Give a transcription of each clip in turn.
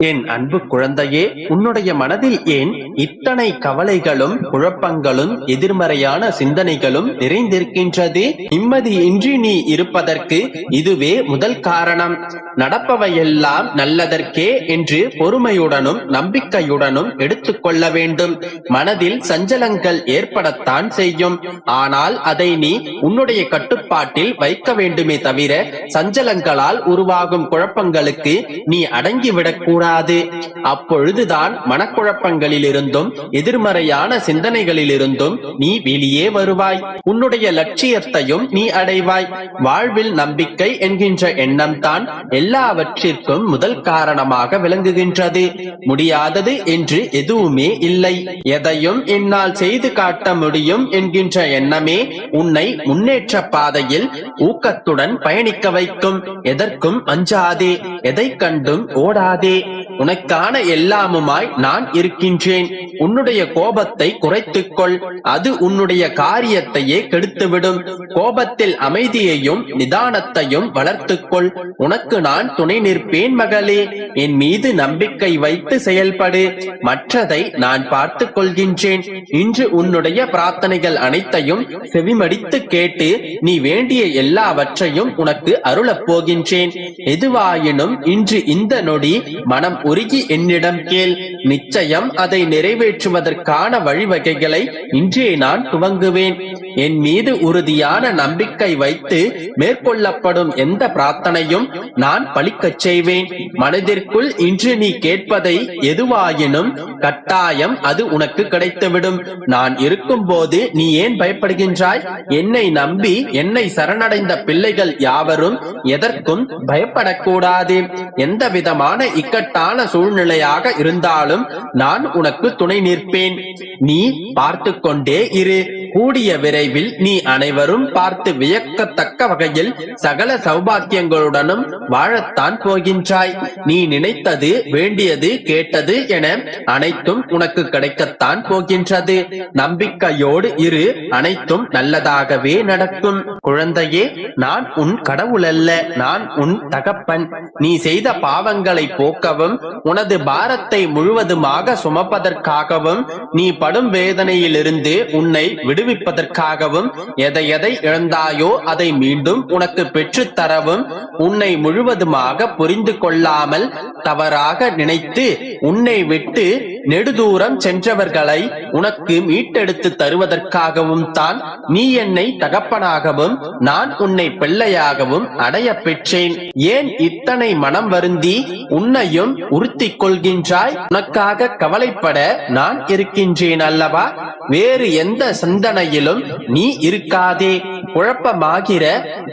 என் அன்பு குழந்தையே உன்னுடைய மனதில் ஏன் இத்தனை கவலைகளும் குழப்பங்களும் எதிர்மறையான சிந்தனைகளும் நிறைந்திருக்கின்றது? நிம்மதியின்றி நீ இருப்பதற்கு இதுவே முதல் காரணம். நடப்பவையெல்லாம் நல்லதற்கே என்று பொறுமையுடனும் நம்பிக்கையுடனும் எடுத்துக்கொள்ள வேண்டும். மனதில் சஞ்சலங்கள் ஏற்படத்தான் செய்யும். ஆனால் அதை நீ உன்னுடைய கட்டுப்பாட்டில் வைக்க வேண்டுமே தவிர சஞ்சலங்களால் உருவாகும் குழப்பங்களுக்கு நீ அடங்கிவிடக்கூடாது. கூடாது அப்பொழுதுதான் மனக்குழப்பங்களிலிருந்தும் எதிர்மறையான சிந்தனைகளிலிருந்தும் நீ வெளியே வருவாய். உன்னுடைய லட்சியத்தையும் நீ அடைவாய். வாழ்வில் நம்பிக்கை என்கின்ற எண்ணம் தான் எல்லாவற்றிற்கும் முதல் காரணமாக விளங்குகின்றது. முடியாதது என்று எதுவுமே இல்லை. எதையும் என்னால் செய்து காட்ட முடியும் என்கின்ற எண்ணமே உன்னை முன்னேற்ற பாதையில் ஊக்கத்துடன் பயணிக்க வைக்கும். எதற்கும் அஞ்சாதே. எதை கண்டும் ஓடாதே. உனக்கான எல்லாமுமாய் நான் இருக்கின்றேன். உன்னுடைய கோபத்தை குறைத்துக்கொள். அது உன்னுடைய காரியத்தையே கெடுத்துவிடும். கோபத்தில் அமைதியையும் நிதானத்தையும் வளர்த்துக்கொள். உனக்கு நான் துணை நிற்பேன் மகளே. என் மீது நம்பிக்கை வைத்து செயல்படு. மற்றதை நான் பார்த்துக் கொள்கின்றேன் இன்று உன்னுடைய பிரார்த்தனைகள் அனைத்தையும் செவிமடித்து கேட்டு நீ வேண்டிய எல்லாவற்றையும் உனக்கு அருளப் போகின்றேன். எதுவாயினும் இன்று இந்த நொடி மனம் உருகி என்னிடம் கேள். நிச்சயம் அதை நிறைவே நிறைவேற்றுவதற்கான வழிவகைகளை இன்றே நான் துவங்குவேன். என் மீது உறுதியான நம்பிக்கை வைத்து மேற்கொள்ளப்படும் எந்த பிரார்த்தனையும் நான் பலிக்கச் செய்வேன். மனதிற்குள் இன்று நீ கேட்பதை எதுவாயினும் கட்டாயம் அது உனக்கு கிடைத்துவிடும். நான் இருக்கும் போது நீ ஏன் பயப்படுகின்றாய்? என்னை நம்பி என்னை சரணடைந்த பிள்ளைகள் யாவரும் எதற்கும் பயப்படக்கூடாது. எந்த விதமான இக்கட்டான சூழ்நிலையாக இருந்தாலும் நான் உனக்கு துணை நிற்பேன். நீ பார்த்து கொண்டே இரு. கூடிய விரைவில் நீ அனைவரும் பார்த்து வியக்கத்தக்க வகையில் சகல சௌபாக்கியங்களுடனும் வாழத்தான் போகின்றாய். நீ நினைத்தது வேண்டியது கேட்டது என அனைத்தும் உனக்கு கிடைக்கத்தான் போகின்றது. நம்பிக்கையோடு இரு அனைத்தும் நல்லதாகவே நடக்கும். குழந்தையே நான் உன் கடவுள் அல்ல நான் உன் தகப்பன். நீ செய்த பாவங்களை போக்கவும் உனது பாரத்தை முழுவதுமாக சுமப்பதற்காகவும் நீ படும் வேதனையிலிருந்து உன்னை விடு விடுவிப்பதற்காகவும் எதை எதை இழந்தாயோ அதை மீண்டும் உனக்கு பெற்றுத்தரவும் உன்னை முழுவதுமாக புரிந்து கொள்ளாமல் தவறாக நினைத்து உன்னை விட்டு நெடுதூரம் சென்றவர்களை உனக்கு மீட்டெடுத்து தருவதற்காகவும் தான் நீ என்னை தகப்பனாகவும் நான் உன்னை பிள்ளையாகவும் அடைய பெற்றேன். ஏன் இத்தனை மனம் வருந்தி உன்னையும் உறுத்திக் கொள்கின்றாய்? உனக்காக கவலைப்பட நான் இருக்கின்றேன் அல்லவா? வேறு எந்த சிந்தனையிலும் நீ இருக்காதே. குழப்பமாகிற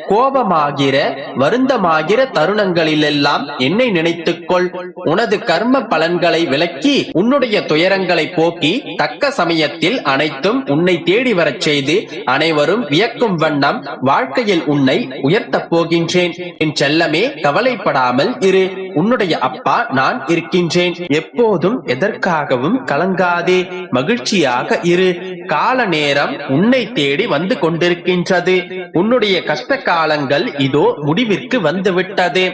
கோபமாகிற வருந்தமாகிற தருணங்களிலெல்லாம் என்னை நினைத்துக்கொள். உனது கர்ம பலன்களை விளக்கி உன்னுடைய துயரங்களை போக்கி தக்க சமயத்தில் அனைத்தும் உன்னை தேடி வரச் செய்து அனைவரும் வியக்கும் வண்ணம் வாழ்க்கையில் உன்னை உயர்த்தப் போகின்றேன். என் செல்லமே கவலைப்படாமல் இரு. உன்னுடைய அப்பா நான் இருக்கின்றேன். எப்போதும் எதற்காகவும் கலங்காதே. மகிழ்ச்சியாக இரு. கால நேரம் உன்னை தேடி வந்து கொண்டிருக்கின்றது. உன்னுடைய கஷ்ட காலங்கள் இதோ முடிவிற்கு வந்துவிட்டது.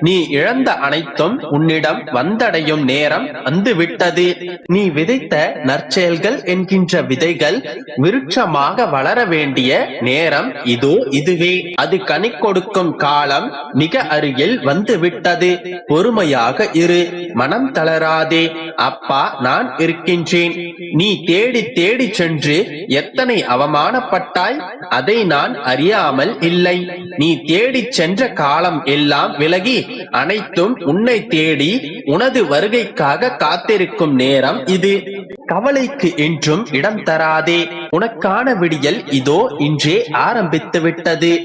நீ இழந்த அனைத்தும் உன்னிடம் வந்தடையும் நேரம் வந்துவிட்டது. நீ விதைத்த நற்செயல்கள் என்கின்ற விதைகள் விருட்சமாக வளர வேண்டிய நேரம் இதோ இதுவே. அது கனி கொடுக்கும் காலம் மிக அருகில் வந்து விட்டது பொறுமையாக இரு மனம் தளராதே. அப்பா நான் இருக்கின்றேன். நீ தேடி தேடி சென்று எத்தனை அவமானப்பட்டாய் அதை நான் அறியாமல் இல்லை. நீ தேடிச் சென்ற காலம் எல்லாம் விலகி அனைத்தும் உன்னை தேடி உனது வருகைக்காக காத்திருக்கும் நேரம் இது. கவலைக்கு என்றும் இடம் தராதே. உனக்கான விடியல் இதோ இன்றே ஆரம்பித்து விட்டது.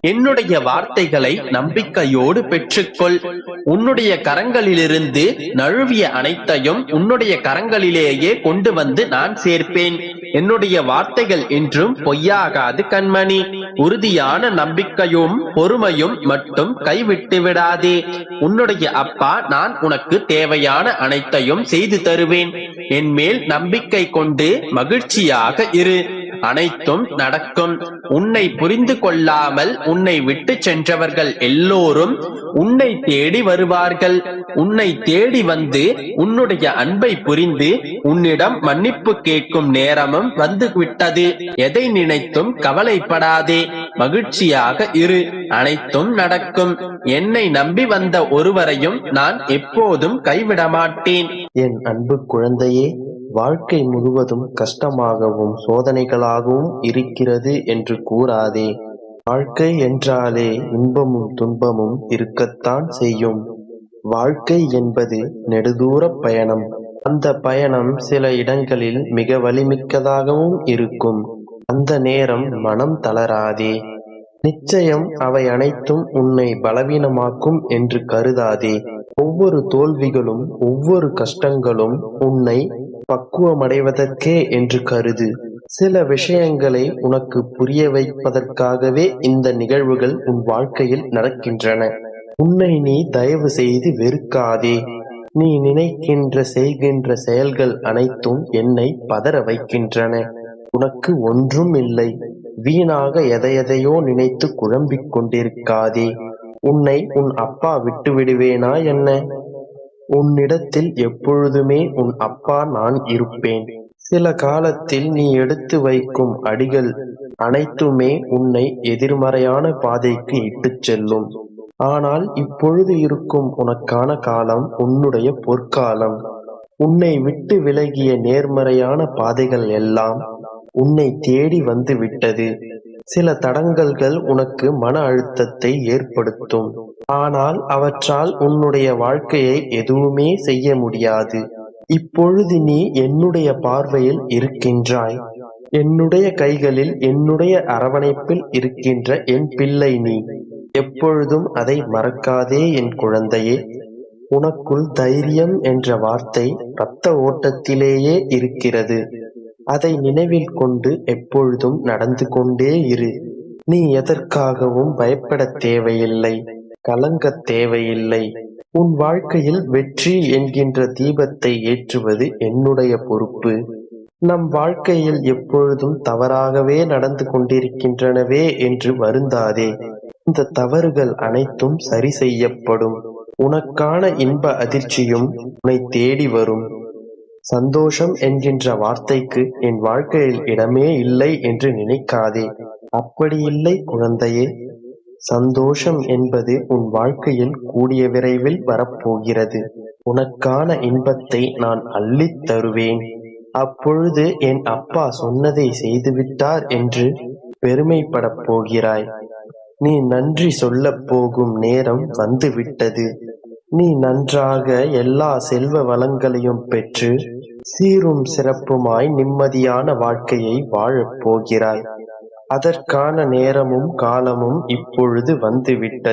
என்னுடைய வார்த்தைகளை நம்பிக்கையோடு பெற்றுக்கொள். உன்னுடைய கரங்களிலிருந்து நழுவிய அனைத்தையும் உன்னுடைய கரங்களிலேயே கொண்டு வந்து நான் சேர்ப்பேன். என்னுடைய வார்த்தைகள் என்றும் பொய்யாகாது கண்மணி. உறுதியான நம்பிக்கையும் பொறுமையும் மட்டும் கைவிட்டு விடாதே. உன்னுடைய அப்பா நான் உனக்கு தேவையான அனைத்தையும் செய்து தருவேன். என் மேல் நம்பிக்கை கொண்டு மகிழ்ச்சியாக இரு. அனைத்தும் நடக்கும். உன்னை புரிந்து கொள்ளாமல் உன்னை விட்டு சென்றவர்கள் எல்லோரும் உன்னை தேடி வருவார்கள். உன்னை தேடி வந்து உன்னுடைய அன்பை புரிந்து உன்னிடம் மன்னிப்பு கேட்கும் நேரமும் வந்து விட்டது எதை நினைத்தும் கவலைப்படாதே. மகிழ்ச்சியாக இரு. அனைத்தும் நடக்கும். என்னை நம்பி வந்த ஒருவரையும் நான் எப்போதும் கைவிட மாட்டேன் என் அன்பு குழந்தையே வாழ்க்கை முழுவதும் கஷ்டமாகவும் சோதனைகளாகவும் இருக்கிறது என்று கூறாதே. வாழ்க்கை என்றாலே இன்பமும் துன்பமும் இருக்கத்தான் செய்யும். வாழ்க்கை என்பது நெடுதூர பயணம். அந்த பயணம் சில இடங்களில் மிக வலிமிக்கதாகவும் இருக்கும். அந்த நேரம் மனம் தளராதே. நிச்சயம் அவை அனைத்தும் உன்னை பலவீனமாக்கும் என்று கருதாதே. ஒவ்வொரு தோல்விகளும் ஒவ்வொரு கஷ்டங்களும் உன்னை பக்குவமடைவதற்கே என்று கருது. சில விஷயங்களை உனக்கு புரிய வைப்பதற்காகவே இந்த நிகழ்வுகள் உன் வாழ்க்கையில் நடக்கின்றன. உன்னை நீ தயவு செய்து வெறுக்காதே. நீ நினைக்கின்ற செய்கின்ற செயல்கள் அனைத்தும் என்னை பதற வைக்கின்றன. உனக்கு ஒன்றும் இல்லை. வீணாக எதையெதையோ நினைத்து குழம்பிக் கொண்டிருக்காதே. உன்னை உன் அப்பா விட்டு விடுவேனா என்ன? உன்னிடத்தில் எப்பொழுதுமே உன் அப்பா நான் இருப்பேன். சில காலத்தில் நீ எடுத்து வைக்கும் அடிகள் அனைத்துமே உன்னை எதிர்மறையான பாதைக்கு இட்டுச் செல்லும். ஆனால் இப்பொழுது இருக்கும் உனக்கான காலம் உன்னுடைய பொற்காலம். உன்னை விட்டு விலகிய நேர்மறையான பாதைகள் எல்லாம் உன்னை தேடி வந்து விட்டது. சில தடங்கல்கள் உனக்கு மன அழுத்தத்தை ஏற்படுத்தும். ஆனால் அவற்றால் உன்னுடைய வாழ்க்கையை எதுவுமே செய்ய முடியாது. இப்பொழுது நீ என்னுடைய பார்வையில் இருக்கின்றாய். என்னுடைய கைகளில் என்னுடைய அரவணைப்பில் இருக்கின்ற என் பிள்ளை நீ. எப்பொழுதும் அதை மறக்காதே என் குழந்தையே. உனக்குள் தைரியம் என்ற வார்த்தை இரத்த ஓட்டத்திலேயே இருக்கிறது. அதை நினைவில் கொண்டு எப்பொழுதும் நடந்து கொண்டே இரு. நீ எதற்காகவும் பயப்படத் தேவையில்லை கலங்கத் தேவையில்லை. உன் வாழ்க்கையில் வெற்றி என்கின்ற தீபத்தை ஏற்றுவது என்னுடைய பொறுப்பு. நம் வாழ்க்கையில் எப்பொழுதும் தவறாகவே நடந்து கொண்டிருக்கின்றனவே என்று வருந்தாதே. இந்த தவறுகள் அனைத்தும் சரி செய்யப்படும். உனக்கான இன்ப அதிர்ச்சியும் உன்னை தேடி வரும். சந்தோஷம் என்கின்ற வார்த்தைக்கு என் வாழ்க்கையில் இடமே இல்லை என்று நினைக்காதே. அப்படி இல்லை குழந்தையே. சந்தோஷம் என்பது உன் வாழ்க்கையில் கூடிய விரைவில் வரப்போகிறது. உனக்கான இன்பத்தை நான் அள்ளித் தருவேன். அப்பொழுது என் அப்பா சொன்னதை செய்துவிட்டார் என்று பெருமைப்படப் போகிறாய். நீ நன்றி சொல்லப் போகும் நேரம் வந்துவிட்டது. நீ நன்றாக எல்லா செல்வ வளங்களையும் பெற்று சீரும் சிறப்புமாய் நிம்மதியான வாழ்க்கையை வாழப் போகிறாய். அதற்கான நேரமும் காலமும் இப்பொழுது வந்துவிட்டது.